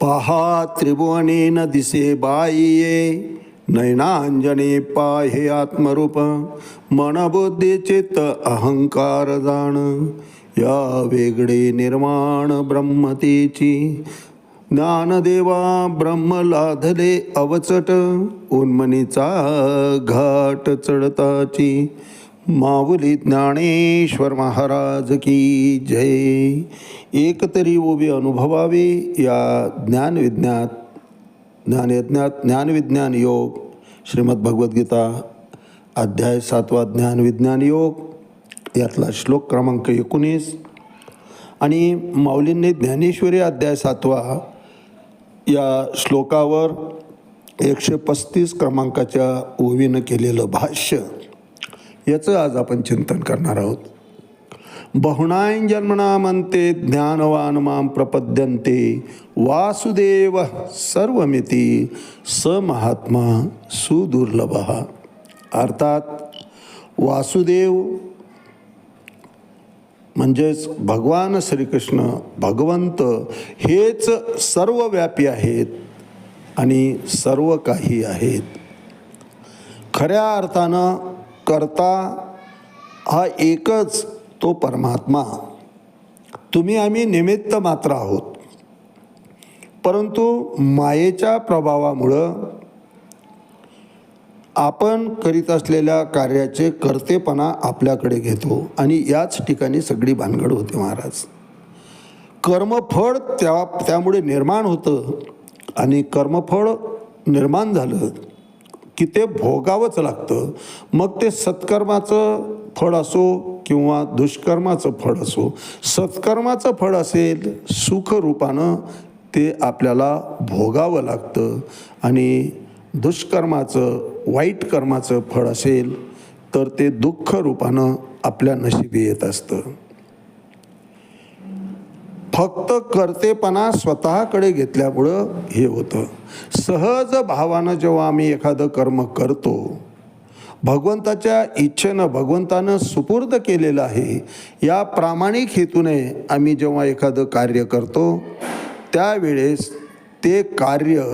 पहा त्रिभुवनेन दिसे बाईये नयनांजने पाहे आत्मरूप मनबुद्धी चित्त अहंकार जाण या वेगळे निर्माण ब्रह्मतेची ज्ञानदेवा ब्रह्म लाधले अवचट उन्मनीचा घाट चढताची माऊली ज्ञानेश्वर महाराज की जय। एकतरी उभे अनुभवावे या ज्ञानविज्ञात ज्ञानयज्ञात ज्ञानविज्ञान योग श्रीमद भगवद्गीता अध्याय सातवा ज्ञानविज्ञान योग यातला श्लोक क्रमांक एकोणीस. आणि माऊलींनी ज्ञानेश्वरी अध्याय सातवा या श्लोकावर एकशे पस्तीस क्रमांकाच्या ओवीनं केलेलं भाष्य याचं आज आपण चिंतन करणार आहोत. बहुणाय जन्मना म्हणते ज्ञानवान माम प्रपद्यन्ते वासुदेव सर्वमिती स महात्मा सुदुर्लभ. अर्थात वासुदेव म्हणजेच भगवान श्रीकृष्ण भगवंत हेच सर्वव्यापी आहेत आणि सर्व काही आहेत. खऱ्या अर्थानं करता हा एकच तो परमात्मा. तुम्ही आम्ही निमित्त मात्र आहोत. परंतु मायेच्या प्रभावामुळं आपण करीत असलेल्या कार्याचे कर्तेपणा आपल्याकडे घेतो आणि याच ठिकाणी सगळी भानगड होते महाराज. कर्मफळ त्या त्यामुळे निर्माण होतं आणि कर्मफळ निर्माण झालं. की ते भोगावंच लागतं. मग ते सत्कर्माचं फळ असो किंवा दुष्कर्माचं फळ असो सत्कर्माचं फळ असेल सुखरूपानं ते आपल्याला भोगावं लागतं. आणि दुष्कर्माचं वाईट कर्माचं फळ असेल तर ते दुःख रूपानं आपल्या नशिबी येत असतं. फक्त कर्तेपणा स्वतःकडे घेतल्यामुळं हे होतं. सहज भावानं जेव्हा आम्ही एखादं कर्म करतो भगवंताच्या इच्छेनं भगवंतानं सुपूर्द केलेलं आहे या प्रामाणिक हेतूने आम्ही जेव्हा एखादं कार्य करतो त्यावेळेस ते कार्य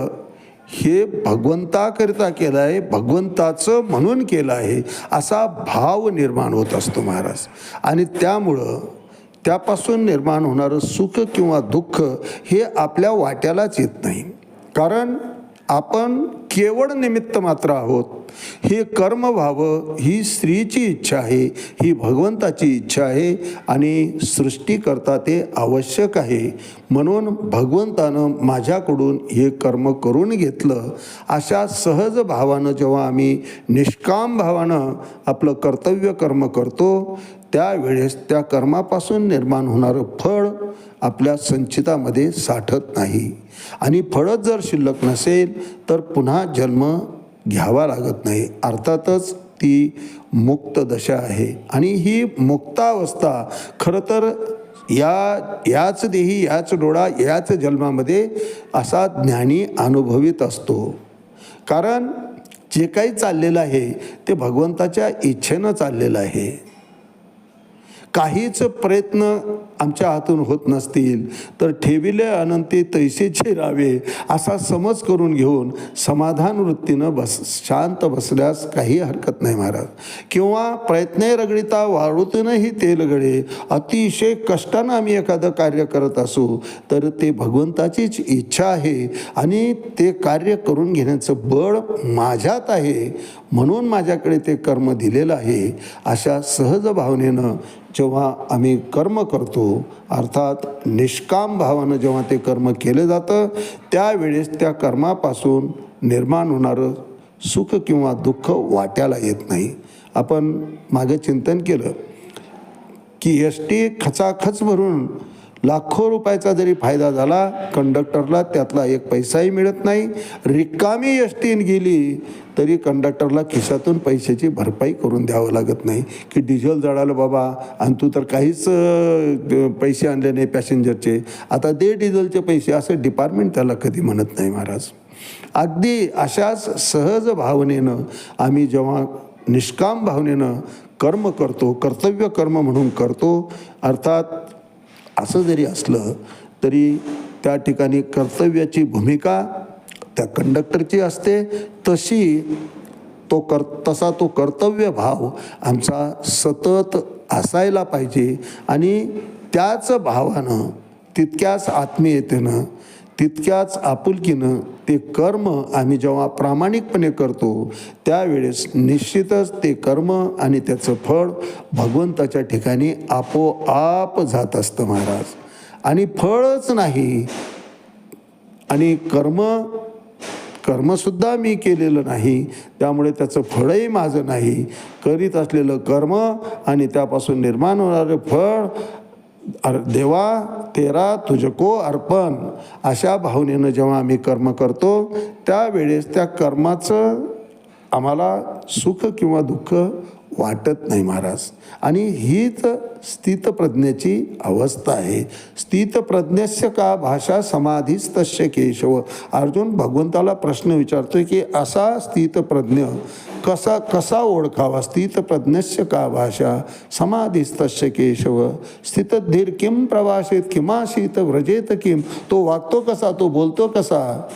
हे भगवंताकरिता केलं आहे भगवंताचं म्हणून केलं आहे असा भाव निर्माण होत असतो महाराज. आणि त्यामुळं त्यापासून निर्माण होणारं सुख किंवा दुःख हे आपल्या वाट्यालाच येत नाही. कारण आपण केवळ निमित्त मात्र आहोत. हे कर्म व्हावं ही स्त्रीची इच्छा आहे ही भगवंताची इच्छा आहे आणि सृष्टीकरता ते आवश्यक आहे. म्हणून भगवंतानं माझ्याकडून हे कर्म करून घेतलं. अशा सहज भावानं जेव्हा आम्ही निष्काम भावानं आपलं कर्तव्य कर्म करतो त्यावेळेस त्या कर्मापासून निर्माण होणारं फळ आपल्या संचितामध्ये साठत नाही. आणि फळच जर शिल्लक नसेल तर पुन्हा जन्म घ्यावा लागत नाही. अर्थातच ती मुक्त दशा आहे. आणि ही मुक्तावस्था खरं तर या याच देही याच डोळा याच जन्मामध्ये असा ज्ञानी अनुभवित असतो. कारण जे काही चाललेलं आहे ते भगवंताच्या इच्छेनं चाललेलं आहे. काहीच प्रयत्न आमच्या हातून होत नसतील. तर ठेविले अनंती तैसेचे रावे असा समज करून घेऊन समाधान वृत्तीनं बस शांत बसल्यास काही हरकत नाही महाराज. किंवा प्रयत्ने रगडिता वाळूतूनही तेल गळे. अतिशय कष्टानं आम्ही एखादं कार्य करत असू तर ते भगवंताचीच इच्छा आहे आणि ते कार्य करून घेण्याचं बळ माझ्यात आहे. म्हणून माझ्याकडे ते कर्म दिलेलं आहे अशा सहज भावनेनं जेव्हा आम्ही कर्म करतो अर्थात निष्काम भावानं जेव्हा ते कर्म केलं जातं त्यावेळेस त्या कर्मापासून निर्माण होणारं सुख किंवा दुःख वाट्याला येत नाही. आपण मागे चिंतन केलं की एस टी खचाखच भरून लाखो रुपयाचा जरी फायदा झाला कंडक्टरला त्यातला एक पैसाही मिळत नाही. रिकामी एस टीन गेली तरी कंडक्टरला खिशातून पैशाची भरपाई करून द्यावं लागत नाही. की डिझेल जळालं बाबा आणि तू तर काहीच पैसे आणले नाही पॅसेंजरचे. आता दे डिझेलचे पैसे असं डिपार्टमेंट त्याला कधी म्हणत नाही महाराज. अगदी अशाच सहज भावनेनं आम्ही जेव्हा निष्काम भावनेनं कर्म करतो कर्तव्य कर्म म्हणून करतो अर्थात असं जरी असलं तरी त्या ठिकाणी कर्तव्याची भूमिका त्या कंडक्टरची असते. तशी तो कर तसा तो कर्तव्य भाव आमचा सतत असायला पाहिजे आणि त्याच भावानं तितक्याच आत्मीयतेनं तितक्याच आपुलकीनं ते कर्म आम्ही जेव्हा प्रामाणिकपणे करतो त्यावेळेस निश्चितच ते कर्म आणि त्याचं फळ भगवंताच्या ठिकाणी आपोआप जात असतं महाराज. आणि फळच नाही. आणि कर्म कर्मसुद्धा मी केलेलं नाही त्यामुळे त्याचं फळही माझं नाही. करीत असलेलं कर्म आणि त्यापासून निर्माण होणारं फळ अर देवा तेरा तुझको अर्पण. अशा भावनेनं जेव्हा आम्ही कर्म करतो त्यावेळेस त्या कर्माचं आम्हाला सुख किंवा दुःख वाटत नाही महाराज. आणि हीच स्थितप्रज्ञेची अवस्था आहे. स्थितप्रज्ञस्य का भाषा समाधीच तस्य केशव? अर्जुन भगवंताला प्रश्न विचारतोय की असा स्थितप्रज्ञ कसा कसा ओळखावा? स्थितप्रज्ञस्य का भाषा समाधीस्तस्य केशव? स्थितधीर किम प्रवासित किमाशीत व्रजेत किम तो वागतो कसा? तो बोलतो कसा?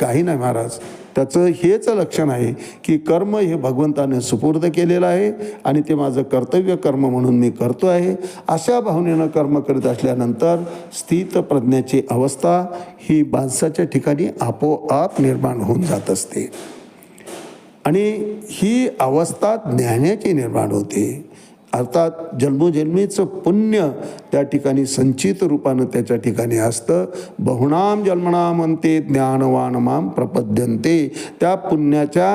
काही नाही महाराज. त्याचं हेच लक्षण आहे की कर्म हे भगवंताने सुपूर्द केलेलं आहे आणि ते माझं कर्तव्य कर्म म्हणून मी करतो आहे. अशा भावनेनं कर्म करीत असल्यानंतर स्थित प्रज्ञाची अवस्था ही माणसाच्या ठिकाणी आपोआप निर्माण होऊन जात असते. आणि ही अवस्था ज्ञानाची निर्माण होते. अर्थात जन्मोजन्मीचं पुण्य त्या ठिकाणी संचित रूपानं त्याच्या ठिकाणी असतं. बहुणाम जन्मणाम अंते ज्ञानवान माम प्रपद्यंते त्या पुण्याच्या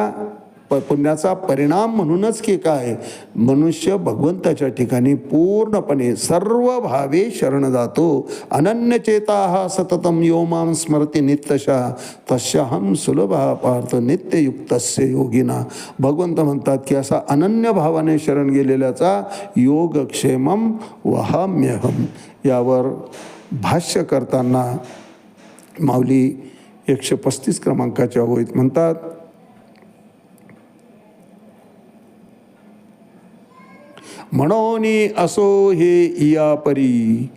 प पुण्याचा परिणाम म्हणूनच की काय? मनुष्य भगवंताच्या ठिकाणी पूर्णपणे सर्व भावे शरण जातो. अनन्यचेता हा सततम यो माम स्मरती नित्यशा तस्याहम सुलभा पार्थ नित्ययुक्तस्य योगिना. भगवंत म्हणतात की असा अनन्य भावाने शरण गेलेल्याचा योगक्षेमम वहाम्यहम यावर भाष्य करताना माऊली एकशे पस्तीस क्रमांकाच्या होईत म्हणतात म्हणून असो हे इया परी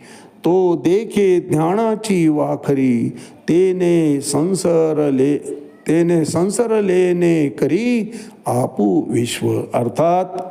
तो देखे ज्ञानाची वाखरी तेने संसरले तेने संसरलेने करी आपू विश्व. अर्थात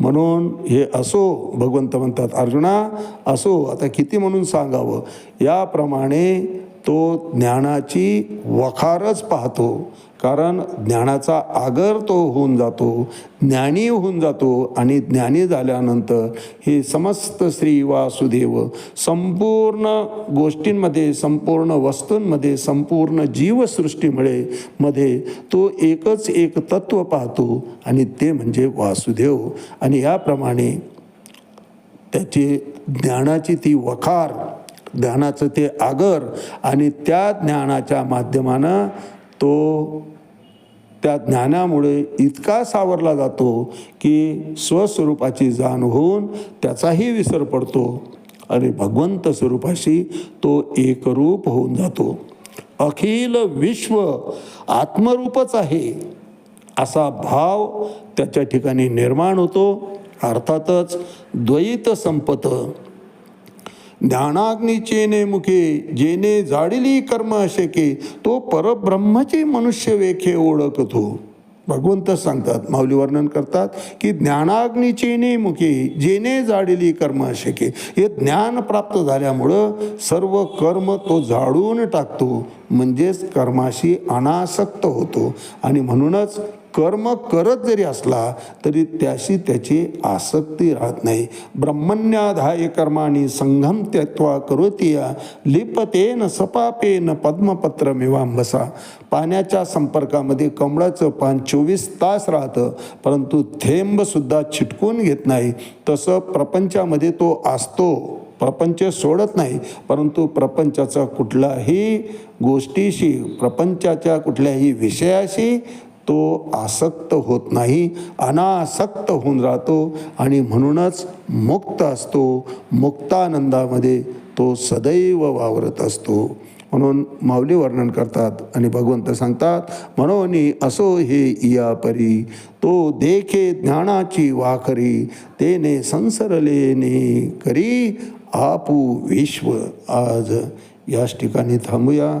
म्हणून हे असो भगवंत म्हणतात. अर्जुना असो आता किती म्हणून सांगावं? याप्रमाणे तो ज्ञानाची वखारच पाहतो. कारण ज्ञानाचा आगर तो होऊन जातो ज्ञानी होऊन जातो आणि ज्ञानी झाल्यानंतर हे समस्त श्री वासुदेव संपूर्ण गोष्टींमध्ये संपूर्ण वस्तूंमध्ये संपूर्ण जीवसृष्टीमुळे मध्ये तो एकच एक तत्व पाहतो आणि ते म्हणजे वासुदेव. आणि याप्रमाणे त्याची ज्ञानाची ती वखार ज्ञानाचं ते आगर आणि त्या ज्ञानाच्या माध्यमानं तो त्या ज्ञानामुळे इतका सावरला जातो की स्वस्वरूपाची जाण होऊन त्याचाही विसर पडतो आणि भगवंत स्वरूपाशी तो एकरूप होऊन जातो. अखिल विश्व आत्मरूपच आहे असा भाव त्याच्या ठिकाणी निर्माण होतो. अर्थातच द्वैत संपत ज्ञानाग्निचेने नेमुखे जेने जाडिली कर्म शके तो परब्रह्मचे मनुष्य वेखे ओळखतो. भगवंत सांगतात माऊली वर्णन करतात की ज्ञानाग्नीचे नेमुखे जेने जाडिली कर्म शके. हे ज्ञान प्राप्त झाल्यामुळं सर्व कर्म तो जाळून टाकतो. म्हणजेच कर्माशी अनासक्त होतो. आणि म्हणूनच कर्म करत जरी असला तरी त्याशी त्याची आसक्ती राहत नाही. ब्रह्मण्याधाय कर्माणी संघम त्यक्त्वा करोतिया लिपतेन सपापेन पद्मपत्र मिवांबसा पाण्याच्या संपर्कामध्ये कमळाचं पान चोवीस तास राहतं परंतु थेंबसुद्धा छिटकून घेत नाही. तसं प्रपंचामध्ये तो असतो. प्रपंच सोडत नाही परंतु प्रपंचाचा कुठलाही गोष्टीशी प्रपंचाच्या कुठल्याही विषयाशी तो आसक्त होत नाही अनासक्त होऊन राहतो आणि म्हणूनच मुक्त असतो. मुक्तानंदामध्ये तो सदैव वावरत असतो. म्हणून माऊली वर्णन करतात आणि भगवंत सांगतात म्हणून असो हे इया परी तो देखे ज्ञानाची वाखरी तेने संसरलेने करी आपू विश्व आज. याच ठिकाणी थांबूया.